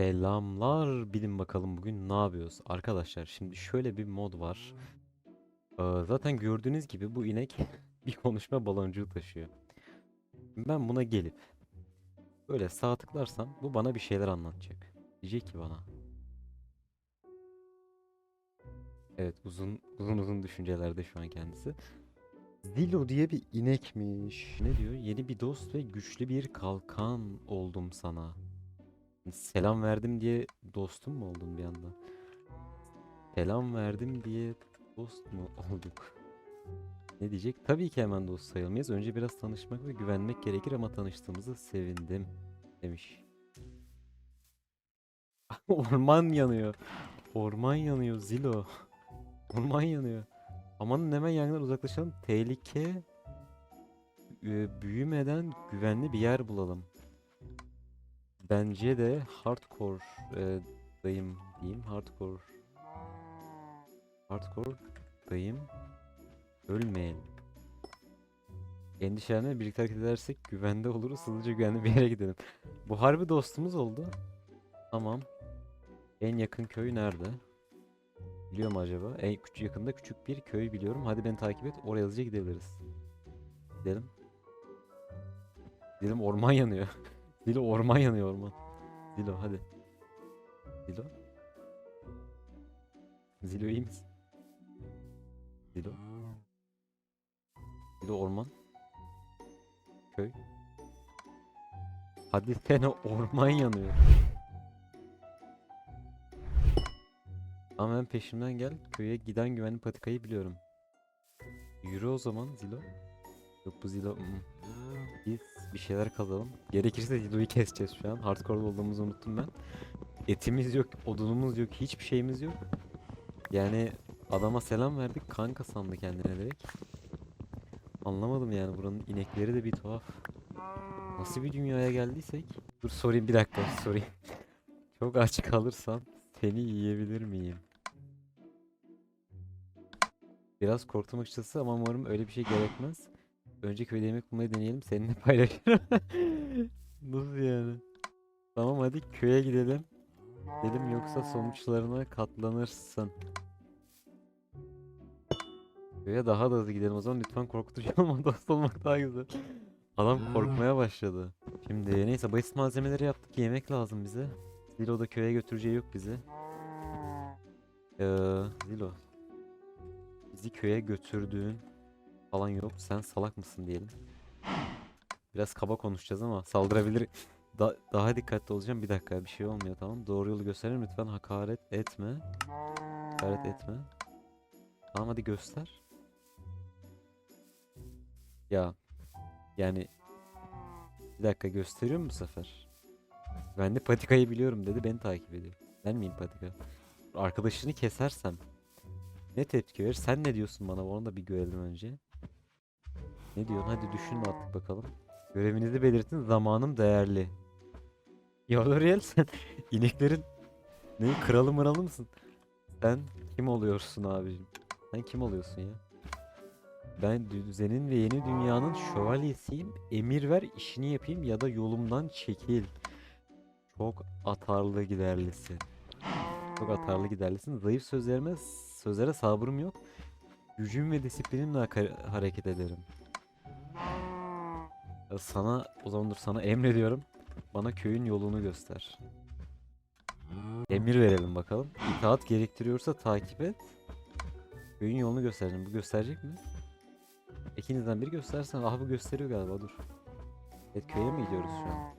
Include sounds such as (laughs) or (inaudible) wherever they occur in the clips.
Selamlar. Bilin bakalım bugün ne yapıyoruz? Arkadaşlar şimdi şöyle bir mod var. Ee, zaten gördüğünüz gibi bu inek (laughs) bir konuşma baloncuğu taşıyor. Ben buna gelip böyle sağ tıklarsam bu bana bir şeyler anlatacak. Diyecek ki bana. Evet uzun uzun uzun düşüncelerde şu an kendisi. Zilo diye bir inekmiş. Ne diyor? Yeni bir dost ve güçlü bir kalkan oldum sana. Selam verdim diye dostum mu oldun bir anda? Selam verdim diye dost mu (laughs) olduk? Ne diyecek? Tabii ki hemen dost sayılmayız. Önce biraz tanışmak ve güvenmek gerekir ama tanıştığımıza sevindim demiş. (laughs) Orman yanıyor. Orman yanıyor Zilo. (laughs) Orman yanıyor. Amanın hemen yangından uzaklaşalım. Tehlike e, büyümeden güvenli bir yer bulalım. Bence de hardcore e, dayım diyeyim. Hardcore. Hardcore dayım. Ölmeyelim. Endişelenme birlikte hareket edersek güvende oluruz. Hızlıca güvenli bir yere gidelim. Bu harbi dostumuz oldu. Tamam. En yakın köy nerede? Biliyor mu acaba? En küçük yakında küçük bir köy biliyorum. Hadi beni takip et. Oraya hızlıca gidebiliriz. Gidelim. Gidelim orman yanıyor. (laughs) Dilo orman yanıyor orman. Dilo hadi. Dilo. Dilo iyi misin? Dilo. Dilo orman. Köy. Hadi sene orman yanıyor. Ama ben peşimden gel. Köye giden güvenli patikayı biliyorum. Yürü o zaman Zilo. Yok bu Zilo. mm. Biz bir şeyler kazalım. Gerekirse Zilo'yu keseceğiz şu an. Hardcore olduğumuzu unuttum ben. Etimiz yok, odunumuz yok, hiçbir şeyimiz yok. Yani adama selam verdik, kanka sandı kendine direkt. Anlamadım yani buranın inekleri de bir tuhaf. Nasıl bir dünyaya geldiysek? Dur sorayım bir dakika sorayım. (laughs) Çok aç kalırsam seni yiyebilir miyim? Biraz korktum açıkçası ama umarım öyle bir şey gerekmez. Önce köyde yemek bulmayı deneyelim. Seninle paylaşırım. (laughs) Nasıl yani? Tamam hadi köye gidelim. Dedim yoksa sonuçlarına katlanırsın. Köye daha da hızlı gidelim o zaman lütfen korkutucu (laughs) olma dost olmak daha güzel. Adam korkmaya başladı. Şimdi neyse basit malzemeleri yaptık yemek lazım bize. Zilo da köye götüreceği yok bizi. Ee, Zilo. Bizi köye götürdüğün falan yok. Sen salak mısın diyelim. Biraz kaba konuşacağız ama saldırabilir. (laughs) Da- daha dikkatli olacağım. Bir dakika bir şey olmuyor tamam. Doğru yolu gösterelim lütfen hakaret etme. Hakaret etme. Tamam hadi göster. Ya yani bir dakika gösteriyor mu sefer? Ben de patikayı biliyorum dedi beni takip ediyor. Ben miyim patika? Arkadaşını kesersem ne tepki verir? Sen ne diyorsun bana? Onu da bir görelim önce. Ne diyorsun? Hadi düşün artık bakalım. Görevinizi belirtin. Zamanım değerli. Ya L'Oreal sen (laughs) ineklerin ne kralı mıralı mısın? Sen kim oluyorsun abicim? Sen kim oluyorsun ya? Ben düzenin ve yeni dünyanın şövalyesiyim. Emir ver işini yapayım ya da yolumdan çekil. Çok atarlı giderlisin. Çok atarlı giderlisin. Zayıf sözlerime sözlere sabrım yok. Gücüm ve disiplinimle hareket ederim. Sana o zaman dur sana emrediyorum. Bana köyün yolunu göster. Emir verelim bakalım. İtaat gerektiriyorsa takip et. Köyün yolunu gösterelim. Bu gösterecek mi? İkinizden biri göstersen. Ah bu gösteriyor galiba dur. Evet köye mi gidiyoruz şu an?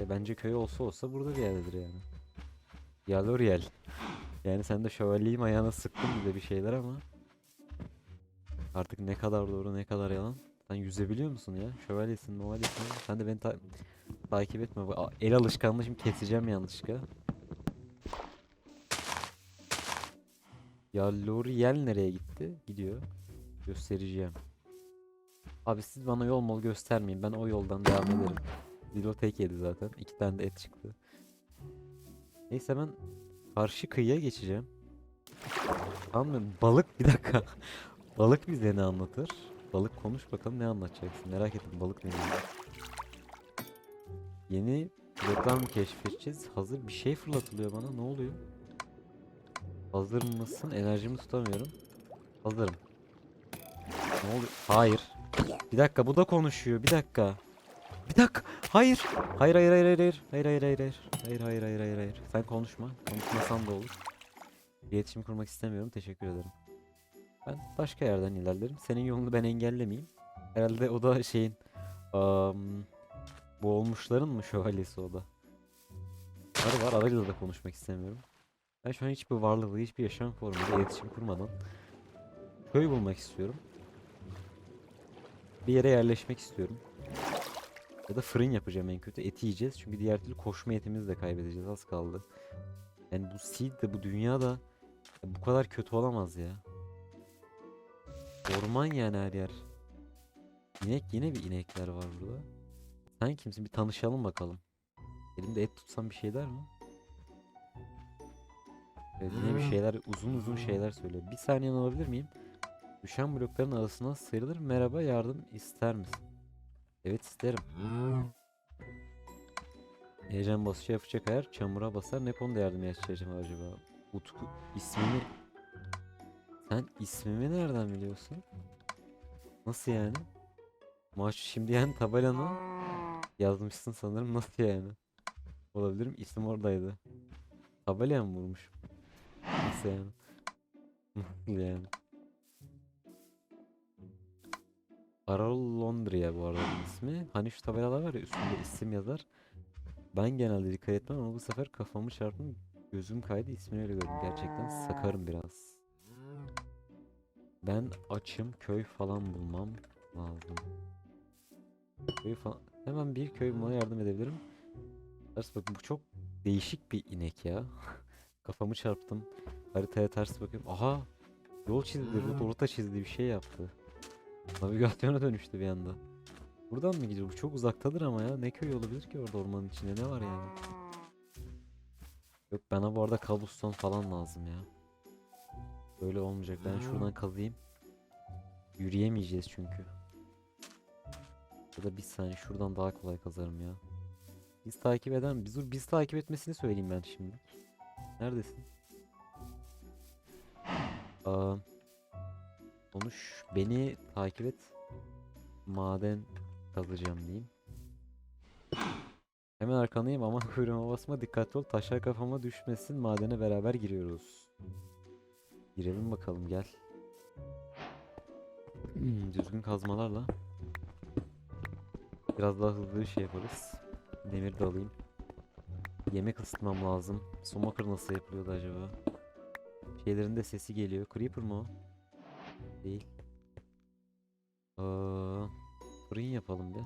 E bence köy olsa olsa burada bir yerdedir yani. Ya L'Oreal. Yani sen de şövalyeyim ayağına sıktın bize bir şeyler ama. Artık ne kadar doğru ne kadar yalan. Sen yüzebiliyor musun ya? Şövalyesin, movalyesin. Sen de beni ta- takip etme. Bu El alışkanlığı şimdi keseceğim yanlışlıkla. Ya L'Oreal nereye gitti? Gidiyor. Göstereceğim. Abi siz bana yol mol göstermeyin. Ben o yoldan devam ederim. Dilo tek yedi zaten. İki tane de et çıktı. Neyse ben karşı kıyıya geçeceğim. Mı? Balık bir dakika. (laughs) Balık bize ne anlatır? Balık konuş bakalım ne anlatacaksın. Merak ettim balık ne diyor. Yeni mı keşfedeceğiz? Hazır bir şey fırlatılıyor bana. Ne oluyor? Hazır mısın? Enerjimi tutamıyorum. Hazırım. Ne oluyor? Hayır. Bir dakika bu da konuşuyor. Bir dakika. Bir dakika. Hayır hayır hayır hayır hayır. Hayır hayır hayır hayır. Hayır hayır hayır hayır hayır. Sen konuşma. Konuşmasan da olur. İletişim kurmak istemiyorum. Teşekkür ederim. Ben başka yerden ilerlerim. Senin yolunu ben engellemeyeyim. Herhalde o da şeyin am, boğulmuşların mı şövalyesi o da? Var var arayla da konuşmak istemiyorum. Ben şu an hiçbir varlıkla hiçbir yaşam formuyla iletişim kurmadan köy bulmak istiyorum. Bir yere yerleşmek istiyorum. Ya da fırın yapacağım en kötü. Eti yiyeceğiz. Çünkü diğer türlü koşma yetimizi de kaybedeceğiz. Az kaldı. Yani bu seed de bu dünya da bu kadar kötü olamaz ya. Orman yani her yer. İnek yine bir inekler var burada. Sen kimsin? Bir tanışalım bakalım. Elimde et tutsam bir şey der mi? Evet yine bir şeyler uzun uzun şeyler söylüyor. Bir saniye alabilir miyim? Düşen blokların arasına sıyrılır. Merhaba yardım ister misin? Evet isterim. Heyecan basışı yapacak ayar çamura basar. Ne konuda yardım yaşayacağım acaba? Utku ismini... Sen ismimi nereden biliyorsun? Nasıl yani? Maaş şimdi yani tabelana yazmışsın sanırım nasıl yani? Olabilirim isim oradaydı. Tabelaya mı vurmuşum? Nasıl yani? Nasıl yani? Arol Londria bu arada ismi. Hani şu tabelalar var ya üstünde isim yazar. Ben genelde dikkat etmem ama bu sefer kafamı çarptım. Gözüm kaydı ismini öyle gördüm. Gerçekten sakarım biraz. Ben açım köy falan bulmam lazım. Köy falan. Hemen bir köy bulmaya yardım edebilirim. Ters bakın bu çok değişik bir inek ya. (laughs) Kafamı çarptım. Haritaya ters bakıyorum. Aha! Yol çizdi, rota çizdi bir şey yaptı. Navigasyona dönüştü bir anda. Buradan mı gidiyor? Bu çok uzaktadır ama ya. Ne köy olabilir ki orada ormanın içinde? Ne var yani? Yok bana bu arada kabuston falan lazım ya. Böyle olmayacak. Ben şuradan kazıyım. Yürüyemeyeceğiz çünkü. Ya da bir saniye şuradan daha kolay kazarım ya. Biz takip eden biz dur biz takip etmesini söyleyeyim ben şimdi. Neredesin? Aa, konuş beni takip et. Maden kazacağım diyeyim. Hemen arkandayım ama kuyruğuma basma dikkatli ol taşlar kafama düşmesin madene beraber giriyoruz. Girelim bakalım gel. Hmm, Düzgün kazmalarla biraz daha hızlı bir şey yaparız. Demir de alayım. Yemek ısıtmam lazım. Smoker nasıl yapılıyordu acaba? Şeylerin de sesi geliyor. Creeper mı o? Değil. Aa, fırın yapalım bir.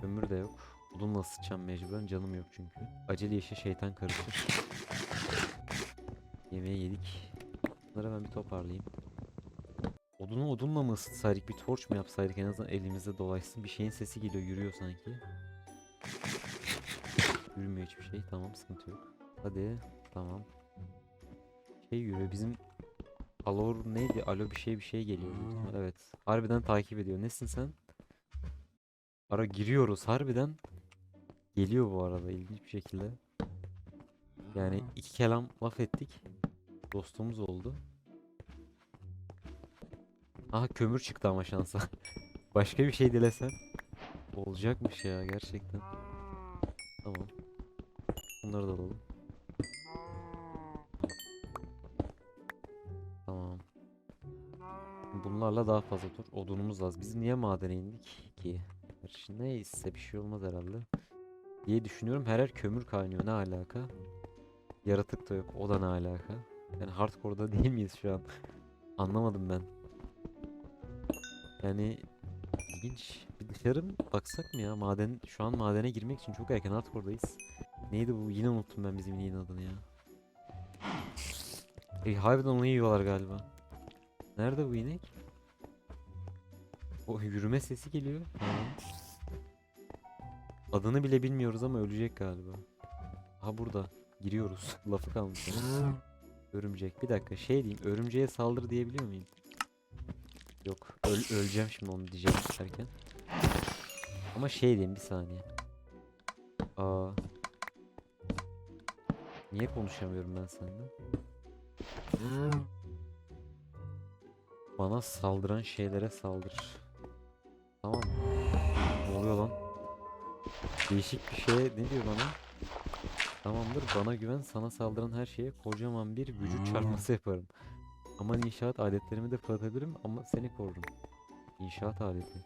Kömür de yok. Odunla ısıtacağım mecburen. Canım yok çünkü. Acele işe şeytan karışır. Yemeği yedik. Bunları ben bir toparlayayım. Odunu odunla mı ısıtsaydık? Bir torç mu yapsaydık? En azından elimizde dolaşsın. Bir şeyin sesi geliyor. Yürüyor sanki. Yürümüyor hiçbir şey. Tamam sıkıntı yok. Hadi. Tamam. Şey yürüyor. Bizim Alor neydi? Alo bir şey bir şey geliyor. ihtimal. Evet. Harbiden takip ediyor. Nesin sen? Ara giriyoruz. Harbiden geliyor bu arada ilginç bir şekilde. Yani iki kelam laf ettik. Dostumuz oldu. Aha kömür çıktı ama şansa. (laughs) Başka bir şey dilesen. Olacakmış ya gerçekten. Tamam. Bunları da alalım. Tamam. Bunlarla daha fazla tur. Odunumuz lazım. Biz niye madene indik ki? Neyse bir şey olmaz herhalde. Diye düşünüyorum. Her yer kömür kaynıyor. Ne alaka? Yaratık da yok. O da ne alaka? Yani hardcore'da (laughs) değil miyiz şu an? Anlamadım ben. Yani ilginç. Bir dışarı baksak mı ya? Maden şu an madene girmek için çok erken hardcore'dayız. Neydi bu? Yine unuttum ben bizim ineğin adını ya. E, harbiden onu yiyorlar galiba. Nerede bu inek? O yürüme sesi geliyor. Adını bile bilmiyoruz ama ölecek galiba. Ha burada. Giriyoruz. (laughs) Lafı kalmış. (laughs) Örümcek. Bir dakika şey diyeyim. Örümceğe saldır diyebiliyor muyum? Yok. Öl- öleceğim şimdi onu diyeceğim derken. Ama şey diyeyim bir saniye. Aa. Niye konuşamıyorum ben seninle? Bana saldıran şeylere saldır. Tamam? Ne oluyor lan? Değişik bir şey ne diyor bana? Tamamdır bana güven sana saldıran her şeye kocaman bir vücut çarpması yaparım. Ama inşaat aletlerimi de fırlatabilirim ama seni korurum. İnşaat aleti.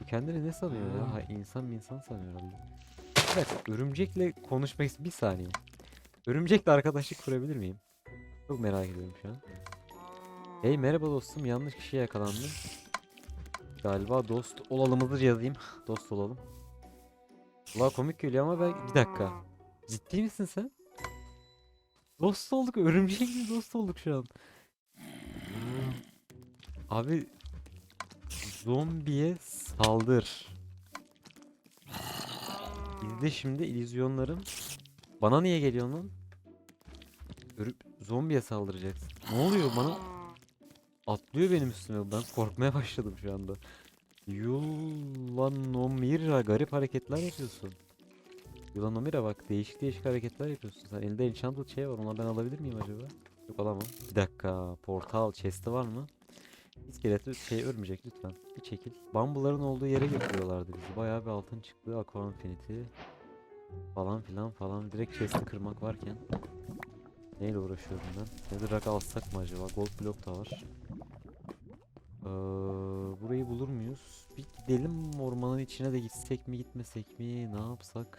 Bu kendini ne sanıyor ya? Ha, insan mı insan sanıyor herhalde. Dakika örümcekle konuşmak bir saniye. Örümcekle arkadaşlık kurabilir miyim? Çok merak ediyorum şu an. Hey merhaba dostum yanlış kişiye yakalandım. Galiba dost olalımızı yazayım. (laughs) Dost olalım. Valla komik geliyor ama ben bir dakika. Ciddi misin sen? Dost olduk örümcekle dost olduk şu an. Abi zombiye saldır. İzle şimdi illüzyonlarım. Bana niye geliyorsun lan? Örüp zombiye saldıracaksın. Ne oluyor bana? Atlıyor benim üstüme. Ben korkmaya başladım şu anda. Yulanomira garip hareketler yapıyorsun. Yulanomira bak değişik değişik hareketler yapıyorsun. Sen elinde enchanted şey var. Onları ben alabilir miyim acaba? Yok alamam. Bir dakika. Portal chest'i var mı? İskeletli şey örmeyecek lütfen. Bir çekil. Bambuların olduğu yere götürüyorlardı bizi. Bayağı bir altın çıktı. Aqua Infinity. Falan filan falan. Direkt chest'i kırmak varken. Neyle uğraşıyorum ben? Netherrack alsak mı acaba? Gold block da var. Ee, burayı bulur muyuz? Bir gidelim ormanın içine de gitsek mi gitmesek mi? Ne yapsak?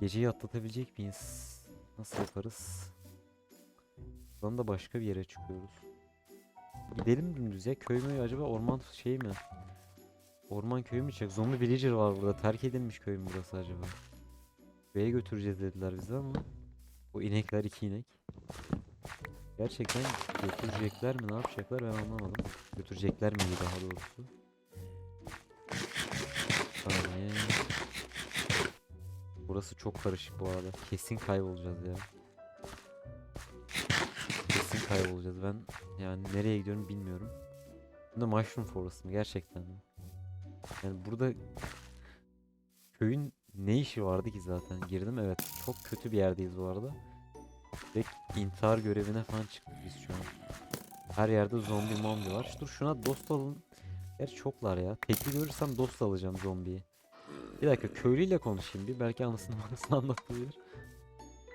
Geceyi atlatabilecek miyiz? Nasıl yaparız? Buradan da başka bir yere çıkıyoruz. Gidelim dümdüz ya. Köy mü acaba orman şey mi? Orman köyü mü çıkacak? Zombi villager var burada. Terk edilmiş köy mü burası acaba? Köye götüreceğiz dediler bize ama. Bu inekler iki inek. Gerçekten götürecekler mi? Ne yapacaklar ben anlamadım. Götürecekler miydi daha doğrusu? Burası çok karışık bu arada. Kesin kaybolacağız ya. Kesin kaybolacağız. Ben yani nereye gidiyorum bilmiyorum. Bunda Mushroom Forest mı? Gerçekten mi? Yani burada köyün ne işi vardı ki zaten? Girdim evet. Çok kötü bir yerdeyiz bu arada. Direkt intihar görevine falan çıktık biz şu an. Her yerde zombi mombi var. Dur şuna dost alın. Gerçi çoklar ya. Tekli görürsem dost alacağım zombiyi. Bir dakika köylüyle konuşayım bir. Belki anasını manasını (laughs) anlatabilir.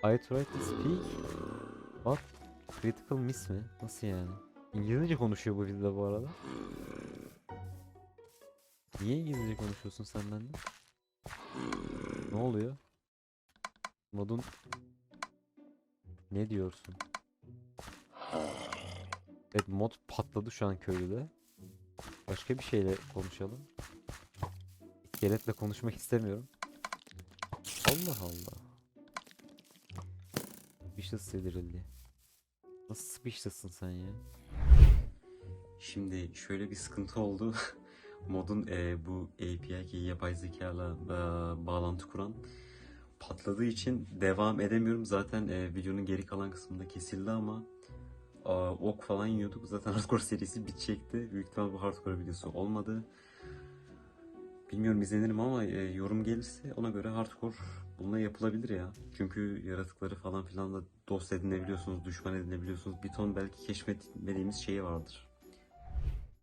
I try to speak. What? Critical miss mi? Nasıl yani? İngilizce konuşuyor bu videoda bu arada. Niye İngilizce konuşuyorsun sen benimle? Ne oluyor? Modun ne diyorsun? Evet mod patladı şu an köylüde. Başka bir şeyle konuşalım. İskeletle konuşmak istemiyorum. Allah Allah. Speechless sindirildi. Nasıl speechless'sın sen ya? Şimdi şöyle bir sıkıntı oldu. (laughs) Modun e, bu API ki yapay zekayla e, bağlantı kuran patladığı için devam edemiyorum. Zaten e, videonun geri kalan kısmında kesildi ama e, ok falan yiyorduk. Zaten (laughs) hardcore serisi bitecekti. Büyük ihtimal bu hardcore videosu olmadı. Bilmiyorum izlenirim ama e, yorum gelirse ona göre hardcore bununla yapılabilir ya. Çünkü yaratıkları falan filan da dost edinebiliyorsunuz, düşman edinebiliyorsunuz. Bir ton belki keşfetmediğimiz şeyi vardır.